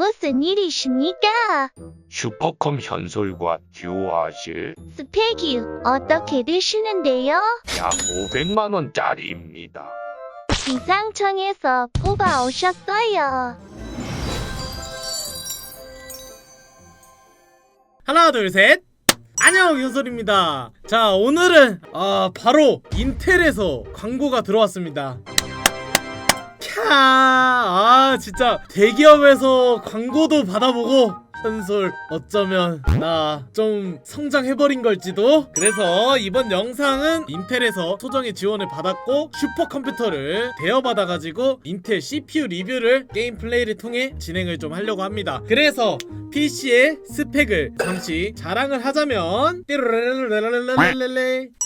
무슨 일이십니까? 슈퍼컴 현솔과 듀오하실 스펙이 어떻게 되시는데요? 약 500만 원짜리입니다. 기상청에서 뽑아오셨어요. 하나 둘 셋. 안녕 윤솔입니다. 자 오늘은 아 바로 인텔에서 광고가 들어왔습니다. 아, 아 진짜 대기업에서 광고도 받아보고 현솔 어쩌면 나 좀 성장해버린 걸지도? 그래서 이번 영상은 인텔에서 소정의 지원을 받았고 슈퍼컴퓨터를 대여받아가지고 인텔 CPU 리뷰를 게임 플레이를 통해 진행을 좀 하려고 합니다. 그래서 PC의 스펙을 잠시 자랑을 하자면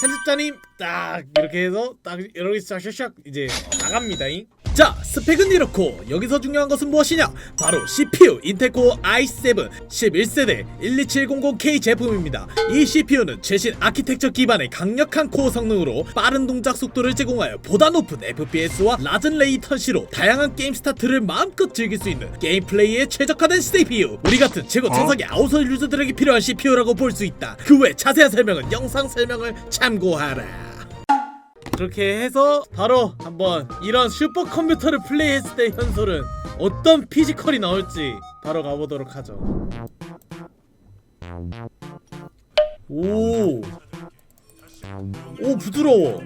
편집자님 딱 이렇게 해서 딱 이렇게 샥샥샥 이제 나갑니다잉 자 스펙은 이렇고 여기서 중요한 것은 무엇이냐? 바로 CPU 인텔 코어 i7 11세대 12700K 제품입니다. 이 CPU는 최신 아키텍처 기반의 강력한 코어 성능으로 빠른 동작 속도를 제공하여 보다 높은 FPS와 낮은 레이턴시로 다양한 게임 스타트를 마음껏 즐길 수 있는 게임 플레이에 최적화된 CPU 우리 같은 최고 천상의 아웃솔 유저들에게 필요한 CPU라고 볼 수 있다. 그 외 자세한 설명은 영상 설명을 참고하라 그렇게 해서 바로 한번 이런 슈퍼컴퓨터를 플레이했을 때 현솔은 어떤 피지컬이 나올지 바로 가보도록 하죠. 오, 오 부드러워.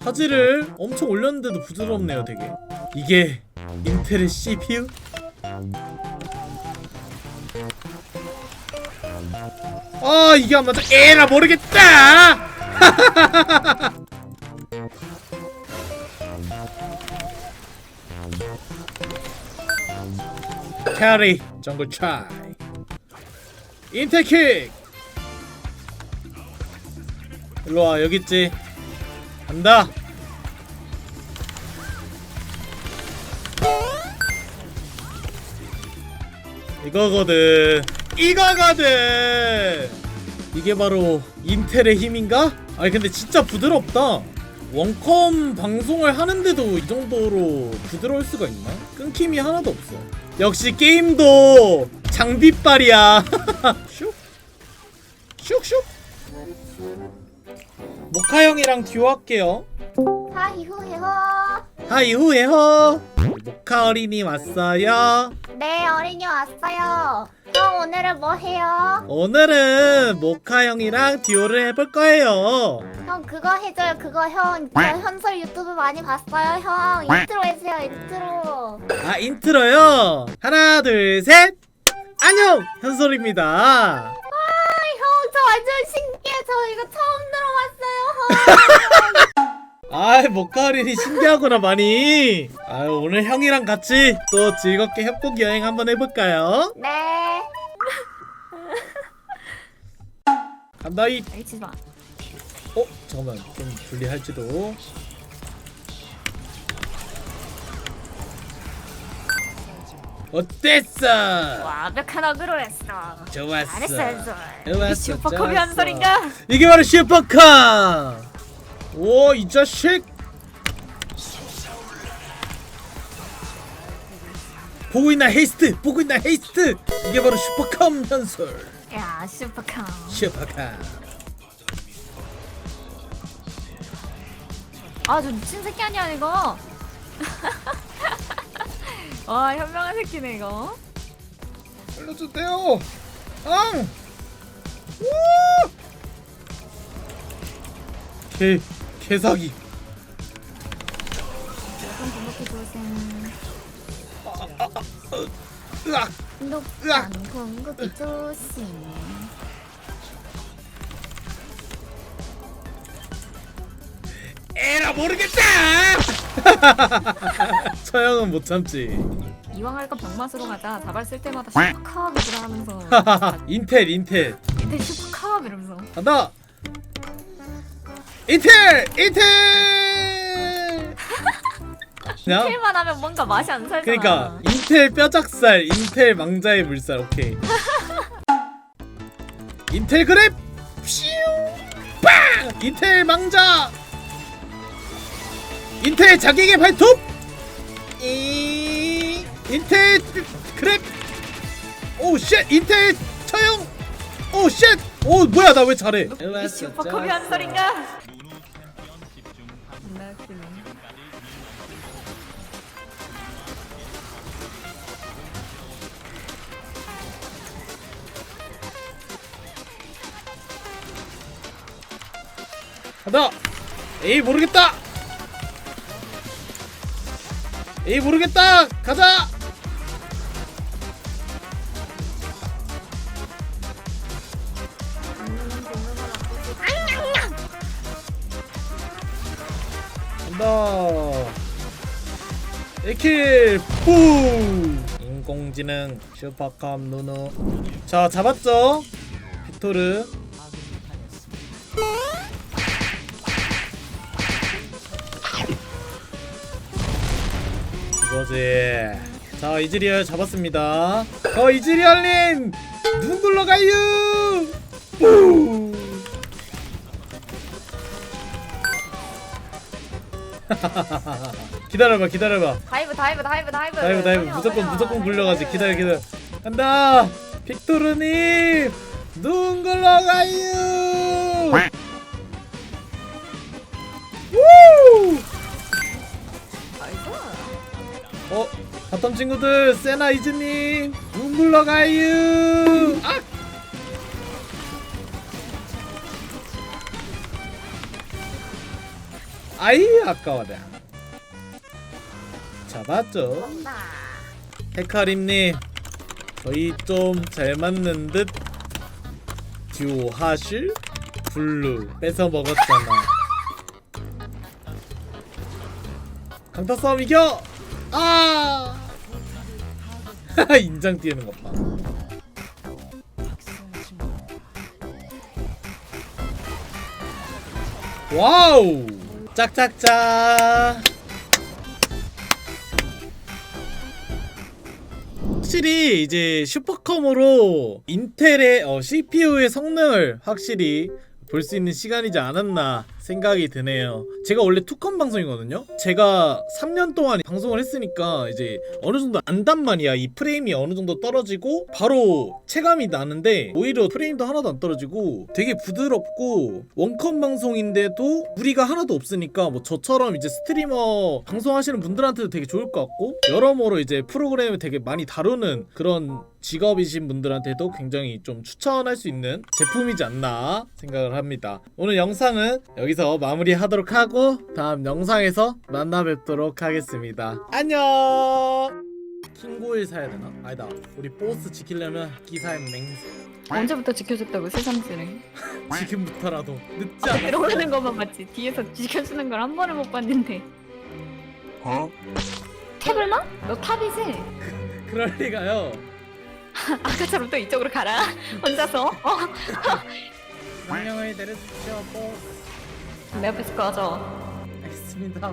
화질을 엄청 올렸는데도 부드럽네요 되게. 이게 인텔의 CPU? 아 이게 안 맞아 에라 모르겠다 캐리 정글 차이. 인테킥! 일로와 여기 있지. 간다. 이거거든. 이거거든. 이게 바로 인텔의 힘인가? 아니 근데 진짜 부드럽다. 원컴 방송을 하는데도 이 정도로 부드러울 수가 있나? 끊김이 하나도 없어. 역시 게임도 장비빨이야. 슉. 슉슉. 모카 형이랑 듀오 할게요. 하이후해호. 하이 후에허. 모카 어린이 왔어요 네, 어린이 왔어요. 형, 오늘은 뭐 해요? 오늘은 모카 형이랑 듀오를 해볼 거예요 형, 그거 해줘요. 그거 형. 저 현설 유튜브 많이 봤어요, 형. 인트로 해주세요, 인트로. 아 인트로요 하나 둘 셋 안녕 현솔입니다 아, 형, 저 완전 신기해. 저 이거 처음 들어봤어요, 형. 아이 모카어린이 신기하구나 많이 아유 오늘 형이랑 같이 또 즐겁게 협곡 여행 한번 해볼까요? 네. 간다 이 알지 마. 어? 잠깐만 좀 분리할지도 어땠어? 완벽한 어그로 했어. 좋았어 잘했어. 좋았어, 이 슈퍼컵이 좋았어. 현솔인가? 이게 바로 슈퍼카 오 이 자식! 보고 있나 헤이스트? 보고 있나 헤이스트? 이게 바로 슈퍼컴 현솔 야 슈퍼컵. 슈퍼카 아저 미친 새끼 아니야 이거. 와 현명한 새끼네 이거. 알려주세요. 앙! 개, 개사기. 으악 조심. 에라 모르겠다 처형은 못 참지 이왕 할거 병맛으로 가자. 자발 쓸 때마다 슈퍼컵 이라 하면서. 인텔 인텔 이때 슈퍼컵 이러면서. 간다 인텔 인텔 야 킬만 하면 뭔가 맛이 안 살잖아. 그러니까 인텔 뼈작살 인텔 망자의 물살 오케이. 인텔 그랩! 퓨! 빵! 인텔 망자! 인텔 자기계 발톱! 이 인텔 크랩! 오쉣! 인텔 처형! 오쉣! 오 뭐야 나 왜 잘해? 이 슈퍼컵이 한 소린가? 간다. 에이 모르겠다. 에이 모르겠다. 가자. 간다. 에킬 뿜 인공지능 슈퍼컵 누누. 자 잡았죠? 빅토르 이거지. 자 이즈리얼 잡았습니다. 어 이즈리얼님! 눈 굴러가요 뿜 기다려봐 기다려봐. 다이브 다이브 다이브 다이브. 다이브 다이브. 무조건 무조건 굴려가지. 기다려 기다려. 간다! 빅토르님! 눈 굴러가요 친구들 세나 이즈님 눈 굴러가요 아! 아이 아까워라 잡았죠? 헤카림님 저희 좀 잘 맞는 듯. 듀오 하실? 블루 뺏어 먹었잖아. 강타 싸움 이겨! 아 인장 뛰는 것 봐. 와우! 짝짝짝! 확실히 이제 슈퍼컴으로 인텔의 어, CPU의 성능을 확실히 볼 수 있는 시간이지 않았나 생각이 드네요. 제가 원래 투컴 방송이거든요. 제가 3년 동안 방송을 했으니까 이제 어느 정도 안단 말이야. 이 프레임이 어느 정도 떨어지고 바로 체감이 나는데 오히려 프레임도 하나도 안 떨어지고 되게 부드럽고 원컴 방송인데도 무리가 하나도 없으니까 뭐 저처럼 이제 스트리머 방송하시는 분들한테도 되게 좋을 것 같고 여러모로 이제 프로그램을 되게 많이 다루는 그런 직업이신 분들한테도 굉장히 좀 추천할 수 있는 제품이지 않나 생각을 합니다. 오늘 영상은 여기서 마무리하도록 하고 다음 영상에서 만나 뵙도록 하겠습니다. 안녕. 킹고일 사야 되나? 아니다. 우리 보스 지키려면 기사의 맹세. 언제부터 지켜줬다고 세상지를. 지금부터라도 늦지 않았어. 들어오는 것만 봤지. 뒤에서 지켜주는 걸 한 번을 못 봤는데. 어? 탭을만? 너 탑이지? 그럴 리가요. 아까처럼 또 이쪽으로 가라. 혼자서. 어? 명령을 내려주십시오, 보스. 내 앞에서 꺼져. 알겠습니다.